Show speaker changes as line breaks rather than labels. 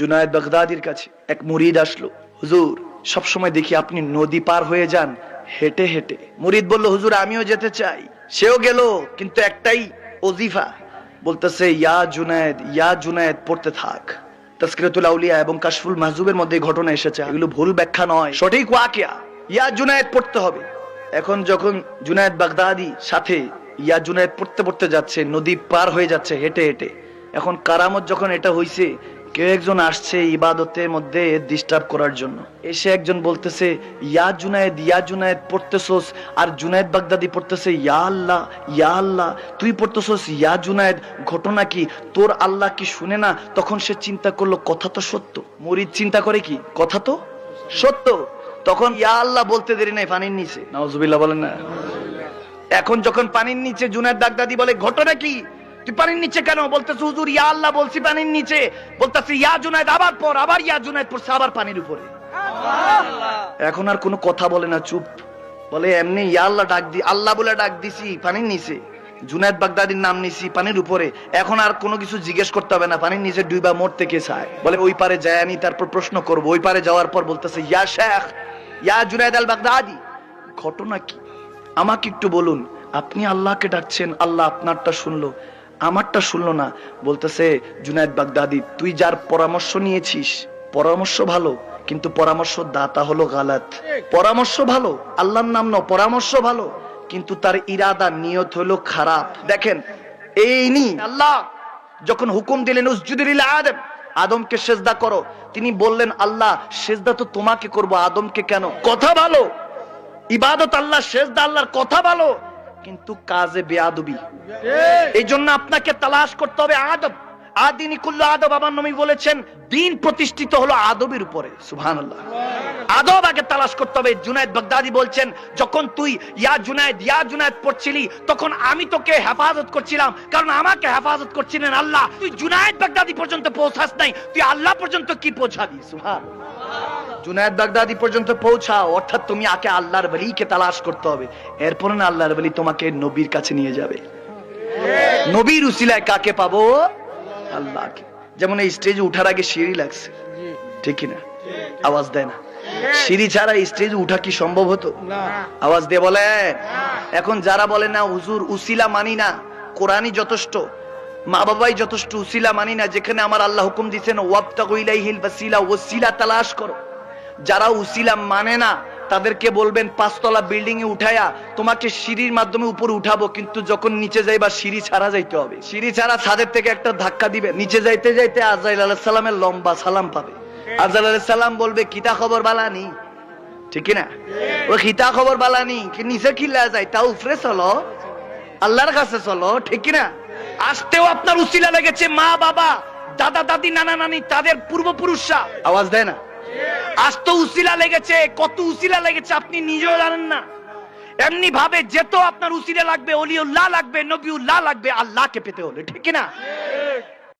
জুনায়দ বাগদাদির কাছে এক মুরিদ আসলো। হুজুর, সবসময় দেখি আপনি নদী পার হয়ে যান, হেঁটে হেঁটে। মুরিদ বলল, হুজুর, আমিও যেতে চাই। সেও গেল, কিন্তু একটাই ওজিফা। বলতেছে, ইয়া জুনায়েদ ইয়া জুনায়েদ, পড়তে থাক। তসকিরাতুল আউলিয়া এবং কাশফুল মাহজুবের মধ্যে ঘটনা এসেছে। এগুলো ভুল ব্যাখ্যা নয়, সঠিক ওয়াকিয়া। ইয়া জুনায়েদ পড়তে হবে। এখন যখন জুনায়দ বাগদাদি সাথে ইয়া জুনায়েদ পড়তে পড়তে যাচ্ছে, নদী পার হয়ে যাচ্ছে হেঁটে হেঁটে, এখন কারামত যখন এটা হইছে কেউ একজন আসছে ইবাদতের মধ্যে ডিস্টার্ব করার জন্য। এসে একজন বলতেছে, ইয়া জুনায়েদ ইয়া জুনায়েদ, পড়তেছোস? আর জুনায়েদ বাগদাদি পড়তেছে, ইয়া আল্লাহ ইয়া আল্লাহ, তুই পড়তেছোস? ইয়া জুনায়েদ, ঘটনা কি? তোর আল্লাহ কি শুনে না? তখন সে চিন্তা করল, কথা তো সত্য। মরিদ চিন্তা করে কি? কথা তো সত্য। তখন, ইয়া আল্লাহ বলতে দেরি নাই, পানির নিচে। নওয়াজুবিল্লাহ বলেন না। এখন যখন পানির নিচে জুনায়েদ বাগদাদি বলে, ঘটনা কি? তুই পানির নিচে কেন? বলতেছে হুজুর ইয়া আল্লাহ বলছি পানির নিচে। বলতেছে ইয়া জুনায়েদ আবার পর আবার ইয়া জুনায়েদ পড়ছে আবার পানির উপরে। এখন আর কোনো কথা বলে না চুপ। বলে এমনি ইয়া আল্লাহ ডাক দি আল্লাহ বলে ডাক দিছি পানির নিচে। জুনায়েদ বাগদাদির নাম নিছি পানির উপরে। এখন আর কোনো কিছু জিজ্ঞেস করতে হবে না পানির নিচে দুইবার মরতে কে চায় বলে ওই পারে যায় আমি তারপর প্রশ্ন করব। ওই পারে যাওয়ার পর বলতেছে ইয়া শেখ ইয়া জুনায়েদ আল বাগদাদি ঘটনা কি? আমাকে একটু বলুন আপনি আল্লাহকে ডাকছেন আল্লাহ আপনারটা শুনলো। আমারটা শুনলো না। বলতেছে জুনায়েদ বাগদাদি, তুই যার পরামর্শ নিয়েছিস, পরামর্শ ভালো, কিন্তু পরামর্শ দাতা হলো গালাত। পরামর্শ ভালো, আল্লাহর নাম ন পরামর্শ ভালো, কিন্তু তার ইরাদা, নিয়ত হলো খারাপ। দেখেন, এই নি, আল্লাহ, যখন হুকুম দিলেন উসজুদুলিল আদম আদমকে সেজদা করো। তিনি বললেন, আল্লাহ, সেজদা তো তোমাকে করব, আদমকে কেন? কথা ভালো, ইবাদত আল্লাহ, সেজদা আল্লাহর কথা ভালো কিন্তু কাজে বেয়াদবি। এই জন্য আপনাকে তালাশ করতে হবে আদব। আদিনী কুল্লু আদব আমার নবী বলেছেন দিন প্রতিষ্ঠিত হলো আদবের উপরে। সুবহানাল্লাহ। আদব আগে তালাশ করতে হবে। জুনায়েদ বাগদাদি বলছেন যখন তুই ইয়া জুনায়েদ ইয়া জুনায়েদ পড়ছিলি তখন আমি তোকে হেফাজত করছিলাম। কারণ আমাকে হেফাজত করছিলেন আল্লাহ। তুই জুনায়েদ বাগদাদি পর্যন্ত পৌঁছাস নাই। তুই আল্লাহ পর্যন্ত কি পৌঁছাবি? সুবহান জুনায়েদ বাগদাদি পর্যন্ত পৌঁছাও। অর্থাৎ তুমি আগে আল্লাহর বলিকে তালাশ করতে হবে। এরপর না আল্লাহর বলি তোমাকে নবীর কাছে নিয়ে যাবে। নবীর উসিলায় কাকে পাবো? আল্লাহকে। যেমন এই স্টেজে উঠার আগে সিঁড়ি লাগছে। ঠিক না আওয়াজ দেয় না। সিঁড়ি ছাড়া স্টেজে উঠা কি সম্ভব হতো? আওয়াজ দিয়ে বলে এখন যারা বলে না হুজুর উসিলা মানি না কোরআনই যথেষ্ট। মা বাবাই যথেষ্ট উসিলা মানি না যেখানে আমার আল্লাহ হুকুম দিচ্ছেন ওয়াবতাগু ইলাইহিল ওয়াসিলা ওসিলা তালাশ করো। যারা উসিলা মানে না, তাদেরকে বলবেন, পাঁচতলা বিল্ডিং এ উঠায়া তোমাকে সিঁড়ির মাধ্যমে উপরে উঠাবো, কিন্তু যখন নিচে যাইবা সিঁড়ি ছাড়া যাইতে হবে। সিঁড়ি ছাড়া ছাদের থেকে একটা ধাক্কা দিবে। নিচে যাইতে যাইতে আজাইল আলাহ সালামের লম্বা সালাম পাবে। আজাইল আলাহ সালাম বলবে কিতা খবর বালানি ঠিক না ও খিতা খবর বালানি কি নিচে কিল্লা যায়, তা উফরে চলো। আল্লাহর কাছে চলো, ঠিক না আসতেও আপনার উসিলা লেগেছে মা বাবা দাদা দাদি নানা নানি তাদের পূর্বপুরুষরা। আওয়াজ দেয় না? আজ তো উসিলা লেগেছে, কত উসিলা লেগেছে আপনি নিজেও জানেন না। এমনি ভাবে যেত আপনার উসিলা লাগবে, অলিউল্লাহ লাগবে, নবিউল্লাহ লাগবে, আল্লাহকে পেতে হলে, ঠিক না